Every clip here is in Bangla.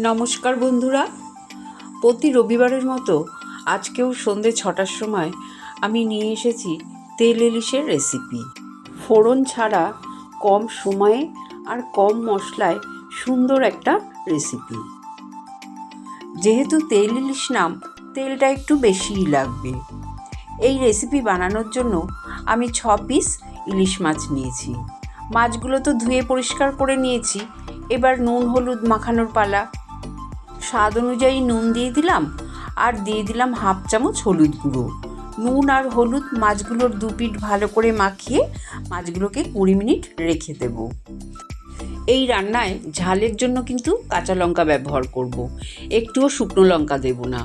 নমস্কার বন্ধুরা। প্রতি রবিবারের মতো আজকেও সন্ধে ছটার সময় আমি নিয়ে এসেছি তেল ইলিশের রেসিপি ফোড়ন ছাড়া কম সময়ে আর কম মশলায় সুন্দর একটা রেসিপি যেহেতু তেল ইলিশ নাম, তেলটা একটু বেশিই লাগবে। এই রেসিপি বানানোর জন্য আমি ছ পিস ইলিশ মাছ নিয়েছি। মাছগুলো তো ধুয়ে পরিষ্কার করে নিয়েছি। এবার নুন, হলুদ মাখানোর পালা স্বাদ অনুযায়ী নুন দিয়ে দিলাম আর দিয়ে দিলাম হাফ চামচ হলুদ গুঁড়ো। নুন আর হলুদ মাছগুলোর দু পিঠ ভালো করে মাখিয়ে মাছগুলোকে কুড়ি মিনিট রেখে দেব। এই রান্নায় ঝালের জন্য কিন্তু কাঁচা লঙ্কা ব্যবহার করব। একটুও শুকনো লঙ্কা দেব না।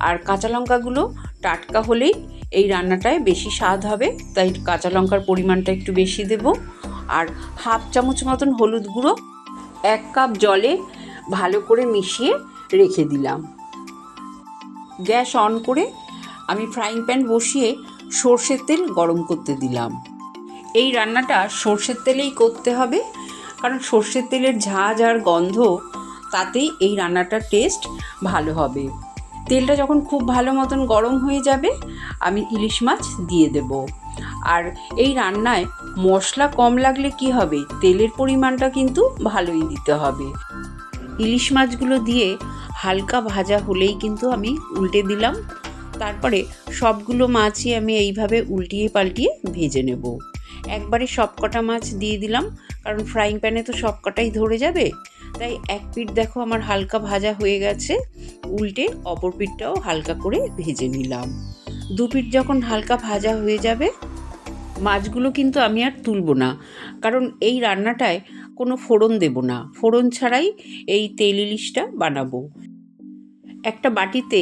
আর কাঁচা লঙ্কাগুলো টাটকা হলেই এই রান্নাটায় বেশি স্বাদ হবে, তাই কাঁচা লঙ্কার পরিমাণটা একটু বেশি দেব। আর হাফ চামচ মতন হলুদ গুঁড়ো, এক কাপ জলে ভালো করে মিশিয়ে রেখে দিলাম। গ্যাস অন করে আমি ফ্রাইং প্যান বসিয়ে সর্ষের তেল গরম করতে দিলাম। এই রান্নাটা সর্ষের তেলেই করতে হবে, কারণ সর্ষের তেলের ঝাঁঝ আর গন্ধ, তাতেই এই রান্নাটার টেস্ট ভালো হবে। তেলটা যখন খুব ভালো মতন গরম হয়ে যাবে, আমি ইলিশ মাছ দিয়ে দেব। আর এই রান্নায় মশলা কম লাগলে কি হবে? তেলের পরিমাণটা কিন্তু ভালোই দিতে হবে। ইলিশ মাছগুলো দিয়ে হালকা ভাজা হলেই কিন্তু আমি উল্টে দিলাম। তারপরে সবগুলো মাছই আমি এইভাবে উল্টিয়ে পাল্টিয়ে ভেজে নেব। একবারে সব কটা মাছ দিয়ে দিলাম, কারণ ফ্রাইং প্যানে তো সব কটাই ধরে যাবে। তাই এক পিঠ দেখো আমার হালকা ভাজা হয়ে গেছে, উল্টে অপর পিঠটাও হালকা করে ভেজে নিলাম। দু পিঠ যখন হালকা ভাজা হয়ে যাবে, মাছগুলো কিন্তু আমি আর তুলব না, কারণ এই রান্নাটায় কোনো ফোড়ন দেব না। ফোড়ন ছাড়াই এই তেল ইলিশটা বানাবো। একটা বাটিতে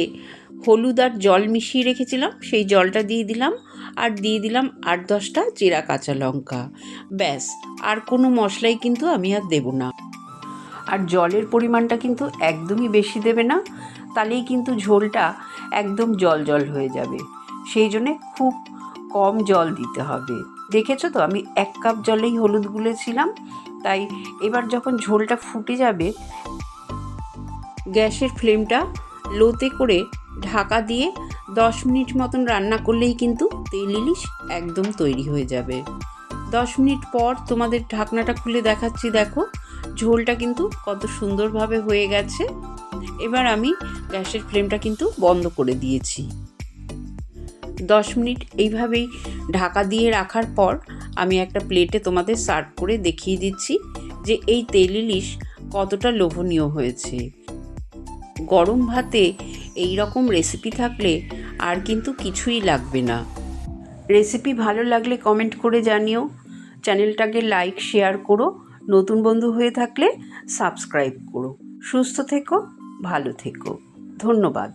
হলুদ আর জল মিশিয়ে রেখেছিলাম, সেই জলটা দিয়ে দিলাম আর দিয়ে দিলাম আট দশটা জিরা কাঁচা লঙ্কা। ব্যাস, আর কোনো মশলাই কিন্তু আমি আর দেব না। আর জলের পরিমাণটা কিন্তু একদমই বেশি দেবে না, তাহলেই কিন্তু ঝোলটা একদম জল জল হয়ে যাবে। সেই জন্যে খুব কম জল দিতে হবে। দেখেছ তো, আমি এক কাপ জলেই হলুদ গুলেছিলাম তাই এবার যখন ঝোলটা ফুটে যাবে, গ্যাসের ফ্লেমটা লোতে করে ঢাকা দিয়ে দশ মিনিট মতন রান্না করলেই কিন্তু তেল ইলিশ একদম তৈরি হয়ে যাবে। দশ মিনিট পর তোমাদের ঢাকনাটা খুলে দেখাচ্ছি, দেখো। ঝোলটা কিন্তু কত সুন্দরভাবে হয়ে গেছে। এবার আমি গ্যাসের ফ্লেমটা কিন্তু বন্ধ করে দিয়েছি। দশ মিনিট এইভাবেই ঢাকা দিয়ে রাখার পর আমি একটা প্লেটে তোমাদের সার্ভ করে দেখিয়ে দিচ্ছি যে এই তেল ইলিশ কতটা লোভনীয় হয়েছে। গরম ভাতে এই রকম রেসিপি থাকলে আর কিন্তু কিছুই লাগবে না। রেসিপি ভালো লাগলে কমেন্ট করে জানিও। চ্যানেলটাকে লাইক শেয়ার করো। নতুন বন্ধু হয়ে থাকলে সাবস্ক্রাইব করো। সুস্থ থেকো, ভালো থেকো। ধন্যবাদ।